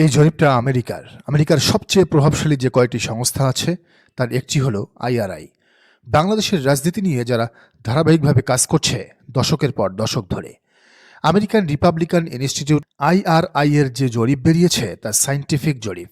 এই জরিপটা আমেরিকার। আমেরিকার সবচেয়ে প্রভাবশালী যে কয়টি সংস্থা আছে, তার একটি হল আইআরআই। বাংলাদেশের রাজনীতি নিয়ে যারা ধারাবাহিকভাবে কাজ করছে, দশকের পর দশক ধরে। আমেরিকান রিপাবলিকান ইনস্টিটিউট আইআরআই এর যে জরিপ বেরিয়েছে তা সাইন্টিফিক জরিপ,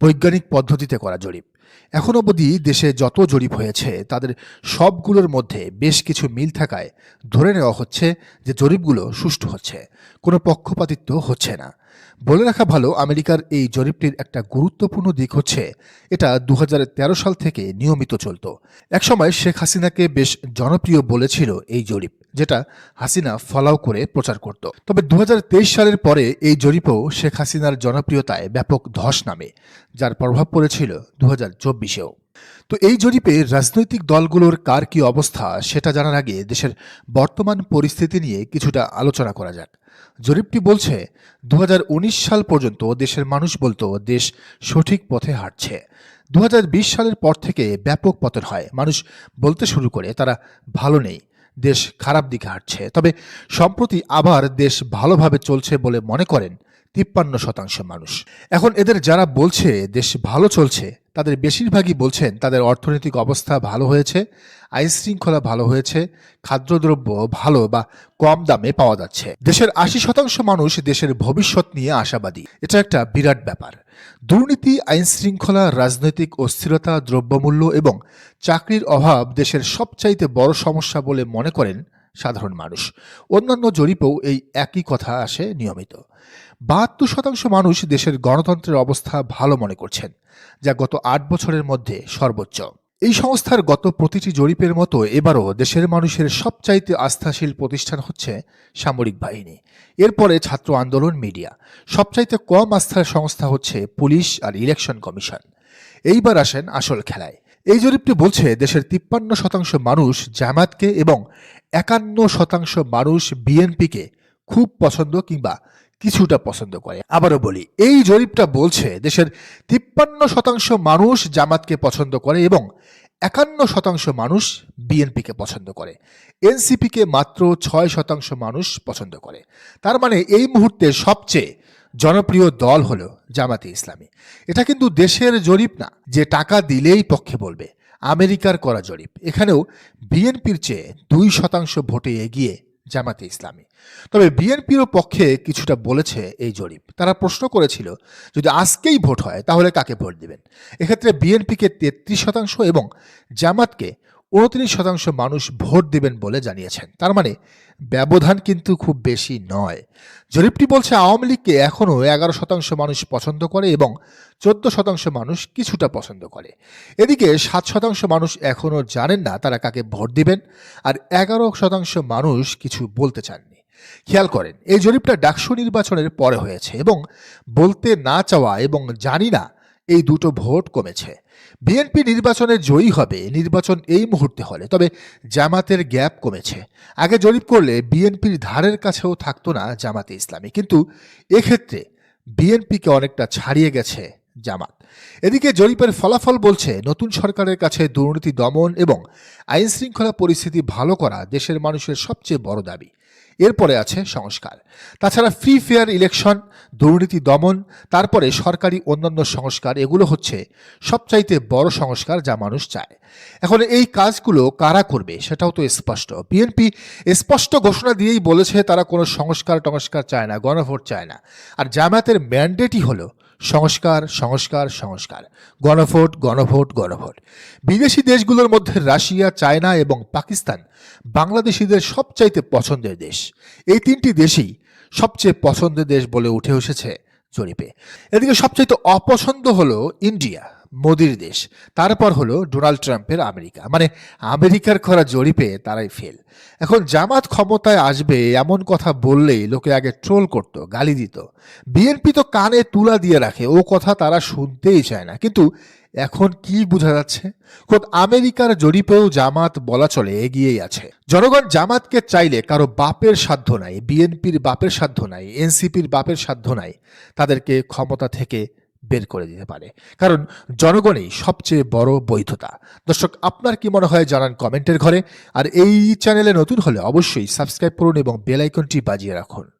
বৈজ্ঞানিক পদ্ধতিতে করা জরিপ। এখন অবধি দেশে যত জরিপ হয়েছে, তাদের সবগুলোর মধ্যে বেশ কিছু মিল থাকায় ধরে নেওয়া হচ্ছে যে জরিপগুলো সুষ্ঠু হচ্ছে, কোনো পক্ষপাতিত্ব হচ্ছে না। বলে রাখা ভালো, আমেরিকার এই জরিপটির একটা গুরুত্বপূর্ণ দিক হচ্ছে, এটা দু হাজার তেরো সাল থেকে নিয়মিত চলত। একসময় শেখ হাসিনাকে বেশ জনপ্রিয় বলেছিল এই জরিপ। যেটা হাসিনা ফলাও করে প্রচার করত। তবে দু হাজার তেইশ সালের পরে এই জরিপও শেখ হাসিনার জনপ্রিয়তায় ব্যাপক ধস নামে, যার প্রভাব পড়েছিল দু হাজার চব্বিশেও। তো এই জরিপে রাজনৈতিক দলগুলোর কার কি অবস্থা সেটা জানার আগে দেশের বর্তমান পরিস্থিতি নিয়ে কিছুটা আলোচনা করা যাক। জরিপটি বলছে দু হাজার উনিশ সাল পর্যন্ত দেশের মানুষ বলতো দেশ সঠিক পথে হাঁটছে। দু হাজার বিশ সালের পর থেকে ব্যাপক পতন হয়। মানুষ বলতে শুরু করে তারা ভালো নেই। দেশ খারাপ দিকে হাঁটছে। তবে সম্প্রতি আবার দেশ ভালোভাবে চলছে বলে মনে করেন তিপ্পান্ন শতাংশ মানুষ। এখন এদের যারা বলছে দেশ ভালো চলছে তাদের বেশিরভাগই বলছেন তাদের অর্থনৈতিক অবস্থা ভালো হয়েছে, আইনশৃঙ্খলা ভালো হয়েছে, খাদ্যদ্রব্য ভালো বা কম দামে পাওয়া যাচ্ছে। দেশের আশি শতাংশ মানুষ দেশের ভবিষ্যৎ নিয়ে আশাবাদী। এটা একটা বিরাট ব্যাপার। দুর্নীতি আইন শৃঙ্খলা রাজনৈতিক অস্থিরতা, দ্রব্যমূল্য এবং চাকরির অভাব দেশের সবচাইতে বড় সমস্যা বলে মনে করেন সাধারণ মানুষ। অন্যান্য জরিপেও এই একই কথা আসে নিয়মিত। বাহাত্তর শতাংশ মানুষ দেশের গণতন্ত্রের অবস্থা ভালো মনে করছেন, যা গত আট বছরের মধ্যে সর্বোচ্চ। এই সংস্থার গত প্রতিটি জরিপের মতো এবারও দেশের মানুষের সবচাইতে আস্থাশীল প্রতিষ্ঠান হচ্ছে সামরিক বাহিনী। এরপরে ছাত্র আন্দোলন মিডিয়া। সবচাইতে কম আস্থার সংস্থা হচ্ছে পুলিশ আর ইলেকশন কমিশন। এইবার আসেন আসল খেলায়। এই জরিপটি বলছে, দেশের তিপ্পান্ন শতাংশ মানুষ জামাতকে এবং একান্ন শতাংশ মানুষ বিএনপিকে খুব পছন্দ কিংবা কিছুটা পছন্দ করে। আবারও বলি, এই জরিপটা বলছে দেশের তিপ্পান্ন শতাংশ মানুষ জামাতকে পছন্দ করে এবং একান্ন শতাংশ মানুষ বিএনপিকে পছন্দ করে। এনসিপিকে মাত্র ছয় শতাংশ মানুষ পছন্দ করে। তার মানে এই মুহূর্তে সবচেয়ে জনপ্রিয় দল হলো জামাতে ইসলামী। এটা কিন্তু দেশের জরিপ না, যে টাকা দিলেই পক্ষে বলবে। আমেরিকার করা জরিপ। এখানেও বিএনপির চেয়ে দুই শতাংশ ভোটে এগিয়ে জামাতে ইসলামী। তবে বিএনপিরও পক্ষে কিছুটা বলেছে এই জরিপ। তারা প্রশ্ন করেছিল, যদি আজকেই ভোট হয়, তাহলে কাকে ভোট দেবেন? এক্ষেত্রে বিএনপিকে তেত্রিশ শতাংশ এবং জামাতকে উনত্রিশ শতাংশ মানুষ ভোট দিবেন বলে জানিয়েছেন। তার মানে ব্যবধান কিন্তু খুব বেশি নয়। জরিপটি বলছে আওয়ামী লীগকে এখনও এগারো শতাংশ মানুষ পছন্দ করে এবং চোদ্দ শতাংশ মানুষ কিছুটা পছন্দ করে। এদিকে সাত শতাংশ মানুষ এখনও জানেন না তারা কাকে ভোট দিবেন আর এগারো শতাংশ মানুষ কিছু বলতে চাননি। খেয়াল করেন, এই জরিপটা ডাকসু নির্বাচনের পরে হয়েছে এবং বলতে না চাওয়া এবং জানি না এই দুটো ভোট কমেছে। বিএনপি নির্বাচনে জয়ী হবে, নির্বাচন এই মুহূর্তে হলে। তবে জামাতের গ্যাপ কমেছে। আগে জরিপ করলে বিএনপির ধারের কাছেও থাকতো না জামাতে ইসলামী। কিন্তু এক্ষেত্রে বিএনপিকে অনেকটা ছাড়িয়ে গেছে জামাত। এদিকে জরিপের ফলাফল বলছে, নতুন সরকারের কাছে দুর্নীতি দমন এবং আইন শৃঙ্খলা পরিস্থিতি ভালো করা দেশের মানুষের সবচেয়ে বড় দাবি। এরপরে আছে সংস্কার। তাছাড়া ফ্রি ফেয়ার ইলেকশন দুর্নীতি দমন, তারপরে সরকারি অন্যান্য সংস্কার, এগুলো হচ্ছে সবচাইতে বড় সংস্কার যা মানুষ চায়। এখন এই কাজগুলো কারা করবে সেটাও তো স্পষ্ট। বিএনপি স্পষ্ট ঘোষণা দিয়েই বলেছে, তারা কোনো সংস্কার টংস্কার চায় না, গণভোট চায় না। আর জামায়াতের ম্যান্ডেটই হলো সংস্কার সংস্কার সংস্কার। গণভোট গণভোট গণভোট। বিদেশি দেশগুলোর মধ্যে রাশিয়া, চায়না এবং পাকিস্তান বাংলাদেশিদের সবচাইতে পছন্দের দেশ। এই তিনটি দেশই সবচেয়ে পছন্দের দেশ বলে উঠে এসেছে জরিপে। এদিকে সবচাইতে অপছন্দ হলো ইন্ডিয়া। মোদির দেশ। তারপর হলো ডোনাল্ড ট্রাম্পের আমেরিকা। মানে আমেরিকার করা জরিপে তারাই ফেল এখন জামাত ক্ষমতায় আসবে এমন কথা বললেই লোকে আগে ট্রোল করত, গালি দিত। বিএনপি তো কানে তুলা দিয়ে রাখে, ও কথা তারা শুনতেই চায় না। কিন্তু এখন কি বোঝা যাচ্ছে? খোদ আমেরিকার জরিপেও জামাত বলা চলে, এগিয়েই আছে। জনগণ জামাতকে চাইলে কারও বাপের সাধ্য নাই, বিএনপির বাপের সাধ্য নাই, এনসিপির বাপের সাধ্য নাই, তাদেরকে ক্ষমতা থেকে বের করে দিতে পারে। কারণ জনগণই সবচেয়ে বড় বৈধতা। দর্শক, আপনার কি মনে হয় জানান কমেন্টের ঘরে। আর এই চ্যানেলে নতুন হলে অবশ্যই সাবস্ক্রাইব করুন এবং বেল আইকনটি বাজিয়ে রাখুন।